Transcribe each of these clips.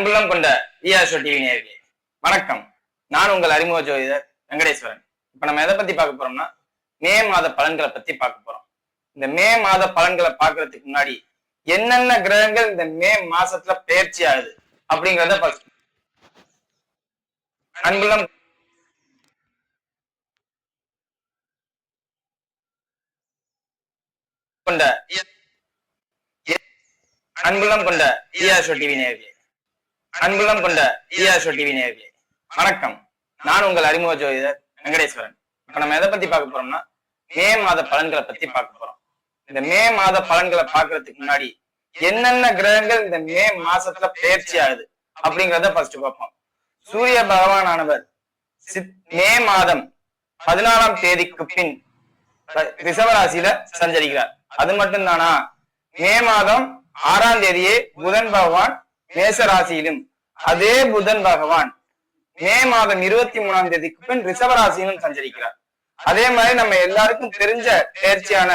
அன்புள்ளம் கொண்ட விஆர்ஷோ டிவி நேயர்களே வணக்கம். நான் உங்கள் அறிமுக ஜோதிடர் வெங்கடேஸ்வரன். இப்ப நம்ம எதை பத்தி பார்க்க போறோம்னா மே மாத பலன்களை பத்தி பார்க்க போறோம். இந்த மே மாத பலன்களை பார்க்கறதுக்கு முன்னாடி என்னென்ன கிரகங்கள் இந்த மே மாசத்துல பயிற்சி ஆகுது அப்படிங்கறத பார்க்க அன்புள்ளம். கொண்ட அன்புள்ளம் கொண்ட விஆர்ஷோ டிவி நேயர்களே அன்புள்ளம் கொண்ட விஆர்ஷோ டிவி நேர்களே வணக்கம். நான் உங்கள் அறிமுக ஜோதிடர் வெங்கடேஸ்வரன். இப்ப நம்ம எதை பத்தி பார்க்க போறோம்னா மே மாத பலன்களை பத்தி பார்க்க போறோம். இந்த மே மாத பலன்களை பாக்குறதுக்கு முன்னாடி என்னென்ன கிரகங்கள் இந்த மே மாசத்துல பயிற்சி ஆகுது அப்படிங்கறத ஃபர்ஸ்ட் பார்ப்போம். சூரிய பகவானானவர் சித்- மே மாதம் பதினாலாம் தேதிக்கு பின் ர- சஞ்சரிக்கிறார். அது மட்டும் தானா மே மாதம் ஆறாம் தேதியே புதன் பகவான் மேசராசியிலும் அதே புதன் பகவான் மே மாதம் இருபத்தி மூணாம் தேதிக்கு பின் ரிஷபராசியிலும் சஞ்சரிக்கிறார். அதே மாதிரி நம்ம எல்லாருக்கும் தெரிஞ்ச பயிற்சியான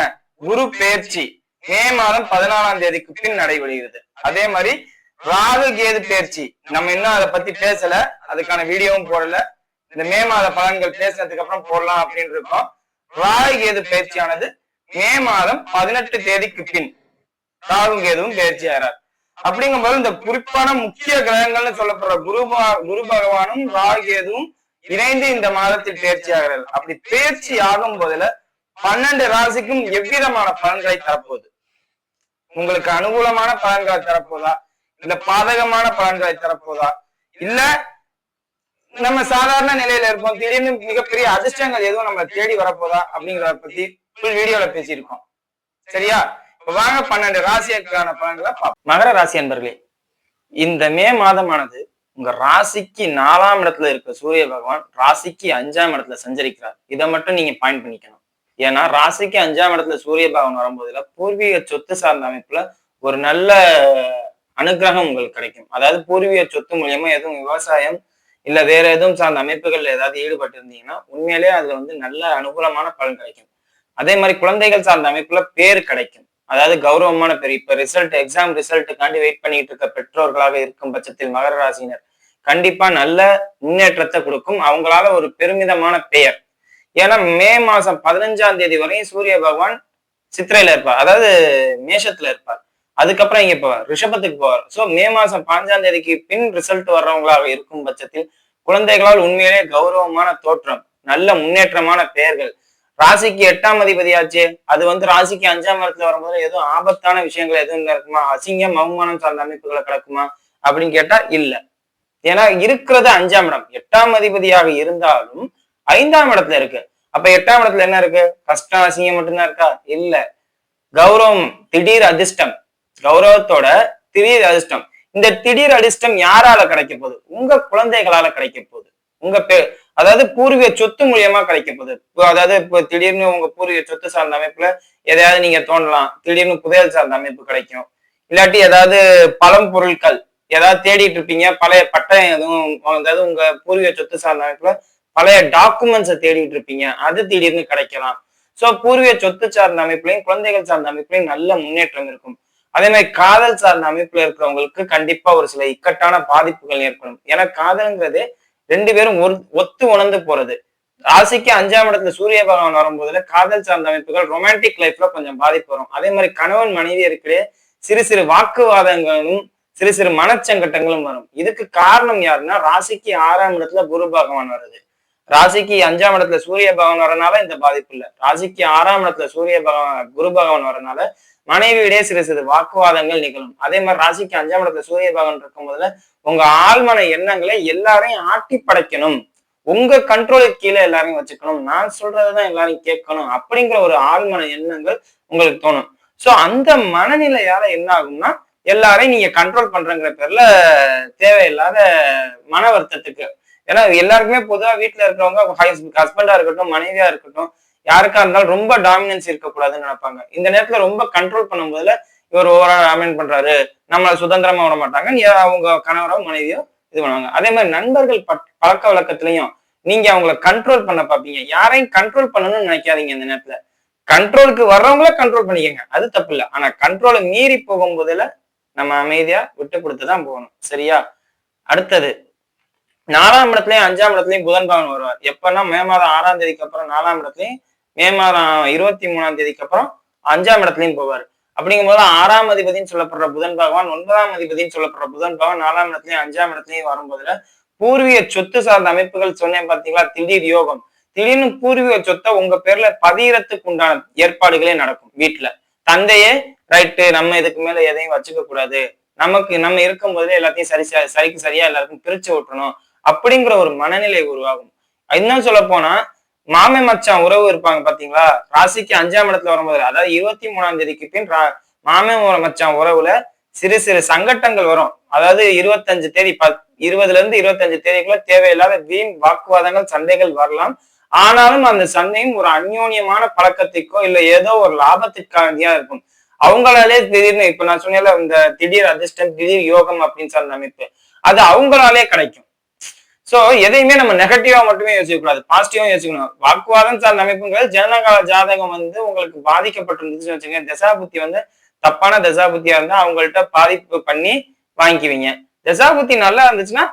குரு பயிற்சி மே மாதம் பதினாலாம் தேதிக்கு பின் நடைபெறுகிறது. அதே மாதிரி ராகு கேது பயிற்சி நம்ம இன்னும் அதை பத்தி பேசல அதுக்கான வீடியோவும் போடல. இந்த மே மாத பலன்கள் பேசினதுக்கு அப்புறம் போடலாம் அப்படின்னு இருக்கோம். ராகு கேது பயிற்சியானது மே மாதம் பதினெட்டு தேதிக்கு பின் ராகு கேதுவும் பயிற்சி ஆகிறார். அப்படிங்கும் போது இந்த குறிப்பான முக்கிய கிரகங்கள்னு சொல்லப்படுற குரு குரு பகவானும் ராகேதும் இணைந்து இந்த மாதத்தில் தேர்ச்சி ஆகிறார்கள். அப்படி தேர்ச்சி ஆகும் போதுல பன்னெண்டு ராசிக்கும் எவ்விதமான பலன்களை தரப்போகுது? உங்களுக்கு அனுகூலமான பலன்களை தரப்போதா? இல்ல பாதகமான பலன்களை தரப்போதா? இல்ல நம்ம சாதாரண நிலையில இருப்போம். திடீர்னு மிகப்பெரிய அதிர்ஷ்டங்கள் எதுவும் நம்ம தேடி வரப்போதா? அப்படிங்கறத பத்தி ஃபுல் வீடியோல பேசியிருக்கோம். சரியா? வாங்க பன்னெண்டு ராசிக்கான பலன்களை பார்ப்போம். மகர ராசி அன்பர்களே இந்த மே மாதமானது உங்க ராசிக்கு நாலாம் இடத்துல இருக்க சூரிய பகவான் ராசிக்கு அஞ்சாம் இடத்துல சஞ்சரிக்கிறார். இதை மட்டும் நீங்க பாயிண்ட் பண்ணிக்கணும். ஏன்னா ராசிக்கு அஞ்சாம் இடத்துல சூரிய பகவான் வரும்போதுல பூர்வீக சொத்து சார்ந்த அமைப்புல ஒரு நல்ல அனுகிரகம் உங்களுக்கு கிடைக்கும். அதாவது பூர்வீக சொத்து மூலியமா எதுவும் விவசாயம் இல்ல வேற எதுவும் சார்ந்த அமைப்புகள்ல ஏதாவது ஈடுபட்டு இருந்தீங்கன்னா உண்மையிலேயே அதுல வந்து நல்ல அனுகூலமான பலன் கிடைக்கும். அதே மாதிரி குழந்தைகள் சார்ந்த அமைப்புல பேர் கிடைக்கும். அதாவது கௌரவமான பெரிய இப்ப ரிசல்ட் எக்ஸாம் ரிசல்ட்டுக்காண்டி வெயிட் பண்ணிட்டு இருக்க பெற்றோர்களாக இருக்கும் பட்சத்தில் மகர ராசினர் கண்டிப்பா நல்ல முன்னேற்றத்தை கொடுக்கும். அவங்களால ஒரு பெருமிதமான பெயர். ஏன்னா மே மாசம் பதினஞ்சாம் தேதி வரையும் சூரிய பகவான் சித்திரையில இருப்பார். அதாவது மேஷத்துல இருப்பார். அதுக்கப்புறம் இங்க போவார். ரிஷபத்துக்கு போவார். சோ மே மாசம் பாஞ்சாம் தேதிக்கு பின் ரிசல்ட் வர்றவங்களாக இருக்கும் பட்சத்தில் குழந்தைகளால் உண்மையிலே கௌரவமான தோற்றம் நல்ல முன்னேற்றமான பெயர்கள் ராசிக்கு எட்டாம் அதிபதியாச்சு. அது வந்து ராசிக்கு அஞ்சாம் இடத்துல வரும்போது எதுவும் ஆபத்தான விஷயங்கள் எதுவும் இருக்குமா? அசிங்கம் அவமானம் சார்ந்த அமைப்புகளை கிடக்குமா? அப்படின்னு கேட்டா இல்ல. ஏன்னா இருக்கிறது அஞ்சாம் இடம். எட்டாம் அதிபதியாக இருந்தாலும் ஐந்தாம் இடத்துல இருக்கு. அப்ப எட்டாம் இடத்துல என்ன இருக்கு? கஷ்டம் அசிங்கம் மட்டும்தான் இருக்கா? இல்ல. கௌரவம் திடீர் அதிர்ஷ்டம். கௌரவத்தோட திடீர் அதிர்ஷ்டம். இந்த திடீர் அதிர்ஷ்டம் யாரால கிடைக்க போகுது? உங்க குழந்தைகளால கிடைக்க போகுது. உங்க பே அதாவது பூர்வீக சொத்து மூலியமா கிடைக்கப்படுது அதாவது இப்போ திடீர்னு உங்க பூர்வீக சொத்து சார்ந்த அமைப்புல எதையாவது நீங்க தோண்டலாம். திடீர்னு புதையல் சார்ந்த அமைப்பு கிடைக்கும். இல்லாட்டி ஏதாவது பழம் பொருட்கள் ஏதாவது தேடிட்டு இருப்பீங்க. பழைய பட்டயம் எதுவும் அதாவது உங்க பூர்வீக சொத்து சார்ந்த அமைப்புல பழைய டாக்குமெண்ட்ஸை தேடிட்டு இருப்பீங்க. அது திடீர்னு கிடைக்கலாம். சோ பூர்வீக சொத்து சார்ந்த அமைப்புலையும் குழந்தைகள் சார்ந்த அமைப்புலையும் நல்ல முன்னேற்றம் இருக்கும். அதே மாதிரி காதல் சார்ந்த அமைப்புல இருக்கிறவங்களுக்கு கண்டிப்பா ஒரு சில இக்கட்டான பாதிப்புகள் ஏற்படும். ஏன்னா காதல்ங்கிறது ரெண்டு பேரும் ஒரு ஒத்து உணர்ந்து போறது. ராசிக்கு அஞ்சாம் இடத்துல சூரிய பகவான் வரும்போதுல காதல் சார்ந்த அமைப்புகள் ரொமான்டிக் லைஃப்ல கொஞ்சம் பாதிப்பு வரும். அதே மாதிரி கணவன் மனைவி இருக்கிற சிறு சிறு வாக்குவாதங்களும் சிறு சிறு மனச்சங்கட்டங்களும் வரும். இதுக்கு காரணம் யாருன்னா ராசிக்கு ஆறாம் இடத்துல குரு பகவான் வருது. ராசிக்கு அஞ்சாம் இடத்துல சூரிய பகவான் வரனால இந்த பாதிப்பு இல்லை. ராசிக்கு ஆறாம் இடத்துல சூரிய பகவான் குரு பகவான் வரனால மனைவியிடையே சிறு சிறு வாக்குவாதங்கள் நிகழும். அதே மாதிரி ராசிக்கு அஞ்சாம் இடத்துல சூரிய பகவான் இருக்கும் போதுல உங்க ஆழ்மன எண்ணங்களை எல்லாரையும் ஆட்டி படைக்கணும். உங்க கண்ட்ரோலுக்கு கீழே எல்லாரையும் வச்சுக்கணும். நான் சொல்றதுதான் எல்லாரையும் கேட்கணும் அப்படிங்கிற ஒரு ஆழ்மன எண்ணங்கள் உங்களுக்கு தோணும். சோ அந்த மனநிலையால என்ன ஆகும்னா எல்லாரையும் நீங்க கண்ட்ரோல் பண்றங்கிற பேர்ல தேவையில்லாத மன வருத்தத்துக்கு ஏன்னா எல்லாருக்குமே பொதுவா வீட்டில் இருக்கிறவங்க ஹஸ்பண்டா இருக்கட்டும் மனைவியா இருக்கட்டும் யாருக்கா இருந்தாலும் ரொம்ப டாமினன்ஸ் இருக்கக்கூடாதுன்னு நினைப்பாங்க. இந்த நேரத்துல ரொம்ப கண்ட்ரோல் பண்ணும்போதுல இவர் ஓவரா டாமினேட் பண்றாரு. நம்மள சுதந்திரமா விட மாட்டாங்க. அவங்க கணவரோ மனைவியோ இது பண்ணுவாங்க. அதே மாதிரி நண்பர்கள் பட்- பழக்க வழக்கத்திலையும் நீங்க அவங்கள கண்ட்ரோல் பண்ண பாப்பீங்க யாரையும் கண்ட்ரோல் பண்ணணும்னு நினைக்காதீங்க இந்த நேரத்துல. கண்ட்ரோலுக்கு வர்றவங்கள கண்ட்ரோல் பண்ணிக்கங்க. அது தப்பு இல்லை. ஆனா கண்ட்ரோலை மீறி போகும்போதுல நம்ம அமைதியா விட்டு கொடுத்து தான் போகணும். சரியா? அடுத்தது நாலாம் இடத்துலயும் அஞ்சாம் இடத்துலயும் புதன் பவன் வருவார். எப்பன்னா மே மாதம் ஆறாம் தேதிக்கு அப்புறம் நாலாம் இடத்துலயும் மே மாதம் இருபத்தி மூணாம் தேதிக்கு அப்புறம் அஞ்சாம் இடத்துலயும் போவார். அப்படிங்கும்போது ஆறாம் அதிபதினு சொல்லப்படுற புதன் பகவான் ஒன்பதாம் அதிபதினு சொல்லப்படுற புதன் பகவான் நாலாம் இடத்துலயும் அஞ்சாம் இடத்துலயும் வரும்போதுல பூர்வீக சொத்து சார்ந்த அமைப்புகள் சொன்னேன் பாத்தீங்களா? திடீர் யோகம். திடீர்னு பூர்வீக சொத்தை உங்க பேர்ல பதியறதுக்கு உண்டான ஏற்பாடுகளே நடக்கும் வீட்டுல. தந்தையே ரைட்டு நம்ம இதுக்கு மேல எதையும் வச்சுக்க கூடாது நமக்கு நம்ம இருக்கும் போதே எல்லாத்தையும் சரி சரிக்கு சரியா எல்லாருக்கும் பிரிச்சு விட்டுறணும் அப்படிங்கிற ஒரு மனநிலை உருவாகும். இன்னும் சொல்ல போனா மாமே மச்சான் உறவு இருப்பாங்க பாத்தீங்களா? ராசிக்கு அஞ்சாம் இடத்துல வரும்போது அதாவது இருபத்தி மூணாம் தேதிக்கு பின் மாமே மச்சான் உறவுல சிறு சிறு சங்கட்டங்கள் வரும். அதாவது இருபத்தஞ்சு தேதி பத் இருபதுல இருந்து இருபத்தஞ்சு தேதிக்குள்ள தேவையில்லாத வீண் வாக்குவாதங்கள் சந்தைகள் வரலாம். ஆனாலும் அந்த சந்தையும் ஒரு அந்யோன்யமான பழக்கத்திற்கோ இல்ல ஏதோ ஒரு லாபத்திற்காகதியா இருக்கும். அவங்களாலே திடீர்னு இப்ப நான் சொன்னேன்ல இந்த திடீர் அதிர்ஷ்டம் திடீர் யோகம் அப்படின்னு சொன்ன அமைப்பு அது அவங்களாலே கிடைக்கும். சோ எதையுமே நம்ம நெகட்டிவா மட்டுமே யோசிக்க கூடாது பாசிட்டிவா யோசிக்கணும். வாக்குவாதம் சார்ந்த அமைப்புங்கிறது ஜனகால ஜாதகம் வந்து உங்களுக்கு பாதிக்கப்பட்டிருந்துச்சுன்னு வச்சுங்க தசாபுத்தி வந்து தப்பான தசாபுத்தியா இருந்தா அவங்கள்ட்ட பாதிப்பு பண்ணி வாங்கிக்குவீங்க. தசாபுத்தி நல்லா இருந்துச்சுன்னா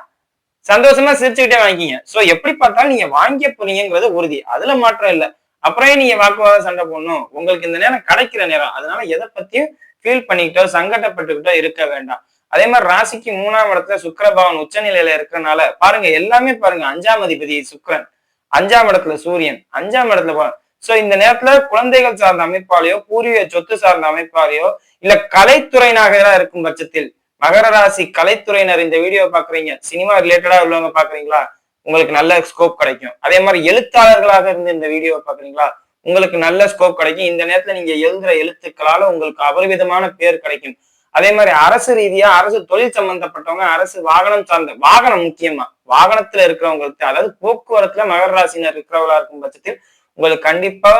சந்தோஷமா சிரிச்சுக்கிட்டே வாங்கிக்கிங்க. சோ எப்படி பார்த்தாலும் நீங்க வாங்கிய போறீங்கிறது உறுதி. அதுல மாற்றம் இல்ல. அப்புறம் நீங்க வாக்குவாதம் சண்டை போடணும். உங்களுக்கு இந்த நேரம் கிடைக்கிற நேரம். அதனால எதை பத்தியும் ஃபீல் பண்ணிக்கிட்டோ சங்கடப்பட்டுக்கிட்டோ இருக்க வேண்டாம். அதே மாதிரி ராசிக்கு மூணாம் இடத்துல சுக்கரபவன் உச்சநிலையில இருக்கிறனால பாருங்க எல்லாமே பாருங்க அஞ்சாம் அதிபதி சுக்கிரன் அஞ்சாம் இடத்துல சூரியன் அஞ்சாம் இடத்துல பாருங்க சோ இந்த நேரத்துல குழந்தைகள் சார்ந்த அமைப்பாலேயோ பூர்வீக சொத்து சார்ந்த அமைப்பாலேயோ இல்ல கலைத்துறையினாக இருக்கும் பட்சத்தில் மகர ராசி கலைத்துறையினர் இந்த வீடியோ பாக்குறீங்க சினிமா ரிலேட்டடா உள்ளவங்க பாக்குறீங்களா? உங்களுக்கு நல்ல ஸ்கோப் கிடைக்கும். அதே மாதிரி எழுத்தாளர்களாக இருந்து இந்த வீடியோ பாக்குறீங்களா? உங்களுக்கு நல்ல ஸ்கோப் கிடைக்கும். இந்த நேரத்துல நீங்க எழுதுற எழுத்துக்களால உங்களுக்கு அபரிவிதமான பேர் கிடைக்கும். அதே மாதிரி அரசு ரீதியா அரசு தொழில் சம்பந்தப்பட்டவங்க அரசு வாகனம் சார்ந்த வாகனம் முக்கியமா வாகனத்துல இருக்கிறவங்களுக்கு அதாவது போக்குவரத்துல மகர ராசினர் இருக்கிறவங்களா இருக்கும் பட்சத்தில் உங்களுக்கு கண்டிப்பா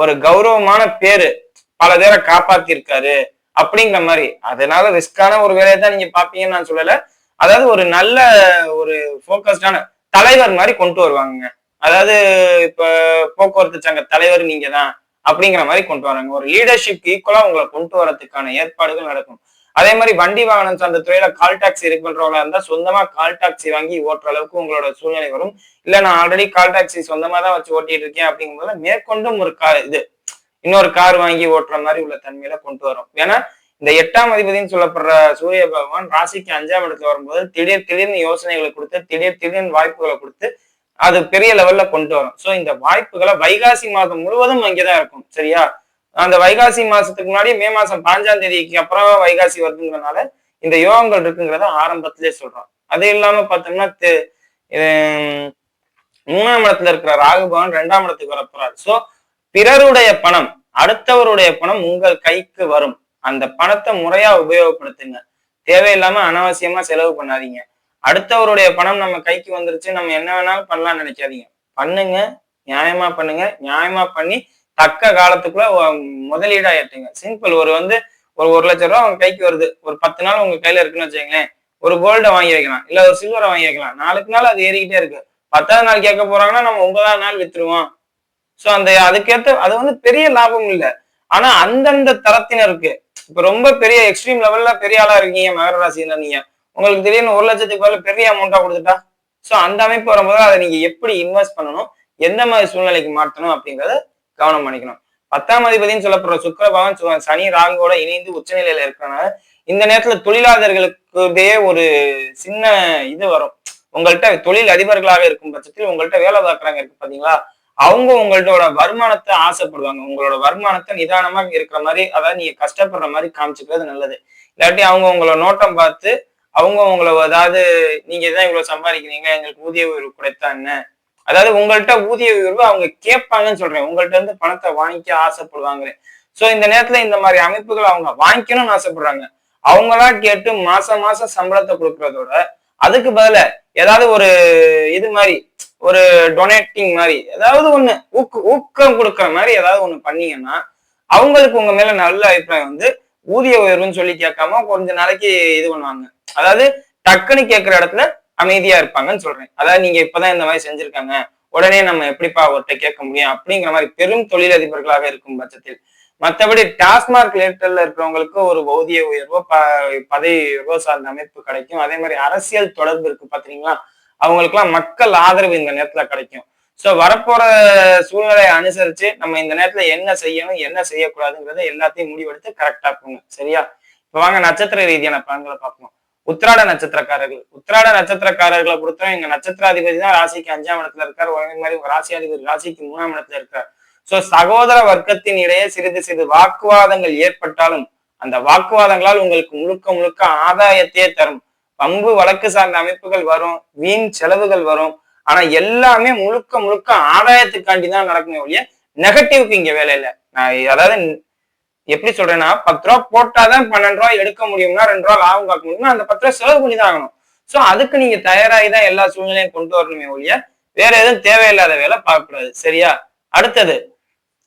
ஒரு கௌரவமான பேரு பல பேரை காப்பாத்திருக்காரு அப்படிங்கிற மாதிரி. அதனால ரிஸ்கான ஒரு வேலையை தான் நீங்க பாப்பீங்கன்னு நான் சொல்லல. அதாவது ஒரு நல்ல ஒரு ஃபோக்கஸ்டான தலைவர் மாதிரி கொண்டு வருவாங்க அதாவது இப்ப போக்குவரத்து சங்க தலைவர் நீங்க தான் அப்படிங்கிற மாதிரி கொண்டு வராங்க. ஒரு லீடர்ஷிப் ஈக்குவலா உங்களை கொண்டு வரதுக்கான ஏற்பாடுகள் நடக்கும். அதே மாதிரி வண்டி வாகனம் சார்ந்த துறையில கால் டாக்ஸி இருக்கு பண்றவங்களா இருந்தா சொந்தமா கால் டாக்ஸி வாங்கி ஓட்டுற அளவுக்கு உங்களோட சூழ்நிலை வரும். இல்ல நான் ஆல்ரெடி கால் டாக்ஸி சொந்தமா தான் வச்சு ஓட்டிட்டு இருக்கேன் அப்படிங்கும்போது மேற்கொண்டும் ஒரு கா இது இன்னொரு கார் வாங்கி ஓட்டுற மாதிரி உள்ள தன்மையில கொண்டு வரும். ஏன்னா இந்த எட்டாம் அதிபதினு சொல்லப்படுற சூரிய பகவான் ராசிக்கு அஞ்சாம் இடத்துல வரும்போது திடீர் திடீர்னு யோசனைகளை கொடுத்து திடீர் திடீர்னு வாய்ப்புகளை கொடுத்து அது பெரிய லெவல்ல கொண்டு வரும். சோ இந்த வாய்ப்புகளை வைகாசி மாதம் முழுவதும் அங்கேதான் இருக்கும். சரியா? அந்த வைகாசி மாசத்துக்கு முன்னாடி மே மாசம் பாஞ்சாம் தேதிக்கு அப்புறம் வைகாசி வருதுங்கிறதுனால இந்த யோகங்கள் இருக்குங்கிறத ஆரம்பத்திலே சொல்றோம். அது இல்லாம பார்த்தோம்னா மூணாம் இடத்துல இருக்கிற ராகுபவன் ரெண்டாம் இடத்துக்கு வரப்போறாரு சோ பிறருடைய பணம் அடுத்தவருடைய பணம் உங்கள் கைக்கு வரும். அந்த பணத்தை முறையா உபயோகப்படுத்துங்க. தேவையில்லாம அனாவசியமா செலவு பண்ணாதீங்க. அடுத்தவருடைய பணம் நம்ம கைக்கு வந்துருச்சு நம்ம என்ன வேணாலும் பண்ணலாம்னு நினைக்காதீங்க. பண்ணுங்க நியாயமா பண்ணுங்க நியாயமா பண்ணி தக்க காலத்துக்குள்ள முதலீடா ஏற்றுங்க சிம்பிள் ஒரு வந்து ஒரு ஒரு லட்சம் ரூபா உங்க கைக்கு வருது. ஒரு பத்து நாள் உங்க கையில இருக்குன்னு வச்சுக்கங்களேன். ஒரு கோல்டை வாங்கி வைக்கலாம் இல்ல ஒரு சில்வரை வாங்கி வைக்கலாம் நாளுக்கு நாள் அது ஏறிக்கிட்டே இருக்கு. பத்தாவது நாள் கேட்க போறாங்கன்னா நம்ம ஒன்பதாவது நாள் வித்துருவோம். சோ அந்த அதுக்கேற்ற அது வந்து பெரிய லாபம் இல்ல. ஆனா அந்தந்த தரத்தினருக்கு இப்ப ரொம்ப பெரிய எக்ஸ்ட்ரீம் லெவல்ல பெரிய ஆளா இருக்கீங்க மகர ராசியில நீங்க. உங்களுக்கு திடீர்னு ஒரு லட்சத்துக்கு பதிலா பெரிய அமௌண்டா கொடுத்துட்டா? சோ அந்த அமைப்பு வரும்போது அதை நீங்க எப்படி இன்வெஸ்ட் பண்ணணும்? எந்த மாதிரி சூழ்நிலைக்கு மாற்றணும்? அப்படிங்கறத கவனம் பண்ணிக்கணும் பத்தாம் அதிபதினு சொல்லப்படுற சுக்கிர பகவான் சனி ராகுவோட இணைந்து உச்சநிலையில இருக்கிறனால இந்த நேரத்துல தொழிலாளர்களுக்குடைய ஒரு சின்ன இது வரும். உங்கள்கிட்ட தொழில் அதிபர்களாக இருக்கும் பட்சத்தில் உங்கள்கிட்ட வேலை பார்க்குறாங்க இருக்கு பாத்தீங்களா? அவங்க உங்கள்ட்டோட வருமானத்தை ஆசைப்படுவாங்க. உங்களோட வருமானத்தை நிதானமா இருக்கிற மாதிரி அதாவது நீங்க கஷ்டப்படுற மாதிரி காமிச்சுக்கிறது நல்லது. இல்லாட்டி அவங்க உங்களோட நோட்டம் பார்த்து அவங்க உங்களை அதாவது நீங்க தான் இவ்வளவு சம்பாதிக்கிறீங்க எங்களுக்கு ஊதிய உயர்வு கிடைத்தா என்ன? அதாவது உங்கள்கிட்ட ஊதிய உயர்வு அவங்க கேட்பாங்கன்னு சொல்றேன். உங்கள்ட்ட இருந்து பணத்தை வாங்கிக்க ஆசைப்படுவாங்க சோ இந்த நேரத்துல இந்த மாதிரி அமைப்புகள் அவங்க வாங்கிக்கணும்னு ஆசைப்படுறாங்க. அவங்களா கேட்டு மாசம் மாசம் சம்பளத்தை கொடுக்கறதோட அதுக்கு பதில ஏதாவது ஒரு இது மாதிரி ஒரு டொனேட்டிங் மாதிரி ஏதாவது ஒண்ணு ஊக்கு ஊக்கம் கொடுக்குற மாதிரி ஏதாவது ஒண்ணு பண்ணீங்கன்னா அவங்களுக்கு உங்க மேல நல்ல அபிப்பிராயம் வந்து ஊதிய உயர்வுன்னு சொல்லி கேட்காம கொஞ்ச நாளைக்கு இது பண்ணுவாங்க. அதாவது டக்குன்னு கேட்கிற இடத்துல அமைதியா இருப்பாங்கன்னு சொல்றேன். அதாவது நீங்க இப்பதான் இந்த மாதிரி செஞ்சிருக்காங்க. உடனே நம்ம எப்படிப்பா அவர்கிட்ட கேட்க முடியும்? அப்படிங்கிற மாதிரி பெரும் தொழிலதிபர்களாக இருக்கும் பட்சத்தில். மற்றபடி டாஸ்மாக் லேட்டர்ல இருக்கிறவங்களுக்கு ஒரு பௌதிய உயர்வோ ப- பதவி உயர்வோ சார்ந்த அமைப்பு கிடைக்கும். அதே மாதிரி அரசியல் தொடர்பு இருக்கு பாத்தீங்களா? அவங்களுக்குலாம் மக்கள் ஆதரவு இந்த நேரத்துல கிடைக்கும். சோ வரப்போற சூழ்நிலையை அனுசரிச்சு நம்ம இந்த நேரத்துல என்ன செய்யணும் என்ன செய்யக்கூடாதுங்கிறத எல்லாத்தையும் முடிவெடுத்து கரெக்டா போங்க. சரியா? இப்ப வாங்க நட்சத்திர ரீதியான பலன்களை பார்ப்போம். உத்திராட நட்சத்திரக்காரர்கள். உத்திராட நட்சத்திரக்காரர்களை பொறுத்தவரை எங்க நட்சத்திராதிபதி தான் ராசிக்கு அஞ்சாம் இடத்துல இருக்கார். அதே மாதிரி உங்க ராசியாதிபதி ராசிக்கு மூணாம் இடத்துல இருக்கார். சோ சகோதர வர்க்கத்தின் இடையே சிறிது சிறிது வாக்குவாதங்கள் ஏற்பட்டாலும் அந்த வாக்குவாதங்களால் உங்களுக்கு முழுக்க முழுக்க ஆதாயத்தையே தரும். பம்பு வழக்கு சார்ந்த அமைப்புகள் வரும் வீண் செலவுகள் வரும். ஆனா எல்லாமே முழுக்க முழுக்க ஆதாயத்துக்காண்டி தான் நடக்குமே ஒழிய நெகட்டிவ்க்கு இங்க வேலை இல்லை. நான் அதாவது எப்படி சொல்றேன்னா பத்து ரூபா போட்டாதான் பன்னெண்டு ரூபா எடுக்க முடியும்னா ரெண்டு ரூபா லாபம் பார்க்க முடியும்னா அந்த பத்து ரூபா செலவு பண்ணி தான் ஆகணும். சோ அதுக்கு நீங்க தயாராகி தான் எல்லா சூழ்நிலையும் கொண்டு வரணுமே ஒழிய வேற எதுவும் தேவையில்லாத வேலை பார்க்கக்கூடாது. சரியா? அடுத்தது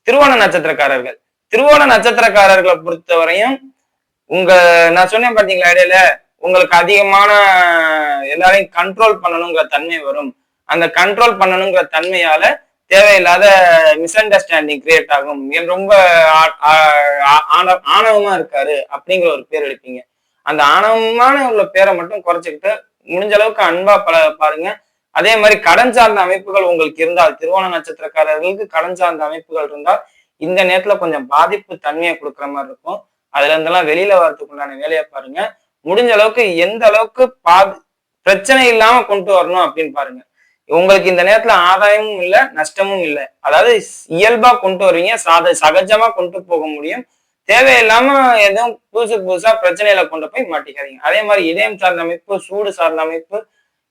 திருவோண நட்சத்திரக்காரர்கள். திருவோண நட்சத்திரக்காரர்களை பொறுத்தவரையும் உங்க நான் சொன்னேன் பாத்தீங்களா இடையில உங்களுக்கு அதிகமான எல்லாரையும் கண்ட்ரோல் பண்ணணுங்கிற தன்மை வரும். அந்த கண்ட்ரோல் பண்ணணுங்கிற தன்மையால தேவையில்லாத மிஸ் அண்டர்ஸ்டாண்டிங் கிரியேட் ஆகும். இவர் ரொம்ப ஆணவமா இருக்காரு அப்படிங்கிற ஒரு பேர் எடுப்பீங்க. அந்த ஆணவமான உள்ள பேரை மட்டும் குறைச்சிக்கிட்டு முடிஞ்ச அளவுக்கு அன்பா பல பாருங்க. அதே மாதிரி கடன் சார்ந்த அமைப்புகள் உங்களுக்கு இருந்தால் திருவோண நட்சத்திரக்காரர்களுக்கு கடன் சார்ந்த அமைப்புகள் இருந்தால் இந்த நேரத்துல கொஞ்சம் பாதிப்பு தன்மையை கொடுக்குற மாதிரி இருக்கும். அதுல இருந்தெல்லாம் வெளியில வரதுக்கு உண்டான வேலையை பாருங்க. முடிஞ்ச அளவுக்கு எந்த அளவுக்கு பாதி பிரச்சனை இல்லாம கொண்டு வரணும் அப்படின்னு பாருங்க. உங்களுக்கு இந்த நேரத்துல ஆதாயமும் இல்லை நஷ்டமும் இல்லை. அதாவது இயல்பா கொண்டு வருவீங்க சாத சகஜமா கொண்டு போக முடியும். தேவையில்லாம எதுவும் புதுசு புதுசா பிரச்சனையில கொண்டு போய் மாட்டிக்காதீங்க. அதே மாதிரி இதயம் சார்ந்த அமைப்பு சூடு சார்ந்த அமைப்பு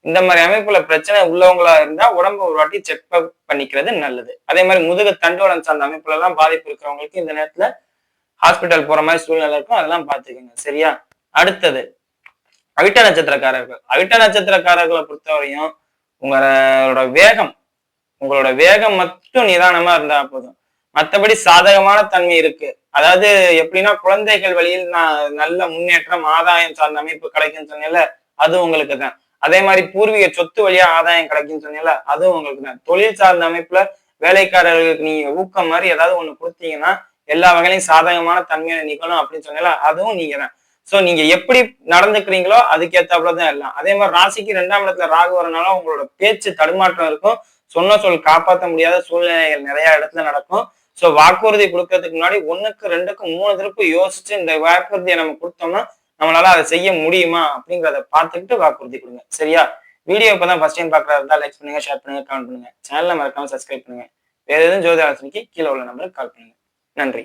இந்த மாதிரி அமைப்புல பிரச்சனை உள்ளவங்களா இருந்தா உடம்ப ஒரு வாட்டி செக் பண்ணிக்கிறது நல்லது. அதே மாதிரி முதுகு தண்டுவடம் சார்ந்த அமைப்புல எல்லாம் பாதிப்பு இருக்கிறவங்களுக்கு இந்த நேரத்துல ஹாஸ்பிட்டல் போற மாதிரி சூழ்நிலை இருக்கும். அதெல்லாம் பாத்துக்கோங்க. சரியா? அடுத்தது அவிட்ட நட்சத்திரக்காரர்கள். அவிட்ட நட்சத்திரக்காரர்களை பொறுத்தவரையும் உங்களோட வேகம் உங்களோட வேகம் மட்டும் நிதானமா இருந்தா போதும். மத்தபடி சாதகமான தன்மை இருக்கு. அதாவது எப்படின்னா குழந்தைகள் வழியில் நான் நல்ல முன்னேற்றம் ஆதாயம் சார்ந்த அமைப்பு கிடைக்கும்னு சொன்னேன்ல அது உங்களுக்கு தான். அதே மாதிரி பூர்வீக சொத்து வழியா ஆதாயம் கிடைக்கும்னு சொன்னீங்கல்ல அதுவும் உங்களுக்கு தான். தொழில் சார்ந்த அமைப்புல வேலைக்காரர்களுக்கு நீங்க ஊக்கம் மாதிரி ஏதாவது ஒண்ணு கொடுத்தீங்கன்னா எல்லா வகையிலையும் சாதகமான தன்மையில நிகழும் அப்படின்னு சொன்னேன்ல அதுவும் நீங்க தான். ஸோ நீங்க எப்படி நடந்துக்கிறீங்களோ அதுக்கேத்தாப்புல தான் எல்லாம். அதே மாதிரி ராசிக்கு ரெண்டாம் இடத்துல ராகு வரனால உங்களோட பேச்சு தடுமாற்றம் இருக்கும். சொன்ன சொல் காப்பாற்ற முடியாத சூழ்நிலைகள் நிறைய இடத்துல நடக்கும். ஸோ வாக்குறுதி கொடுக்கறதுக்கு முன்னாடி ஒண்ணுக்கு ரெண்டுக்கு மூணு திருப்பு யோசிச்சு இந்த வாக்குறுதியை நம்ம கொடுத்தோம்னா நம்மளால அதை செய்ய முடியுமா அப்படிங்கிறத பார்த்துக்கிட்டு வாக்குறுதி கொடுங்க. சரியா? வீடியோ இப்பதான் ஃபர்ஸ்ட் டைம் பார்க்கறதா இருந்தால் லைக் பண்ணுங்க ஷேர் பண்ணுங்க கமெண்ட் பண்ணுங்க. சேனலை மறக்காம சப்ஸ்கிரைப் பண்ணுங்க. வேற எதுவும் ஜோதி ஆலோசனைக்கு கீழே உள்ள நம்பருக்கு கால் பண்ணுங்க. நன்றி.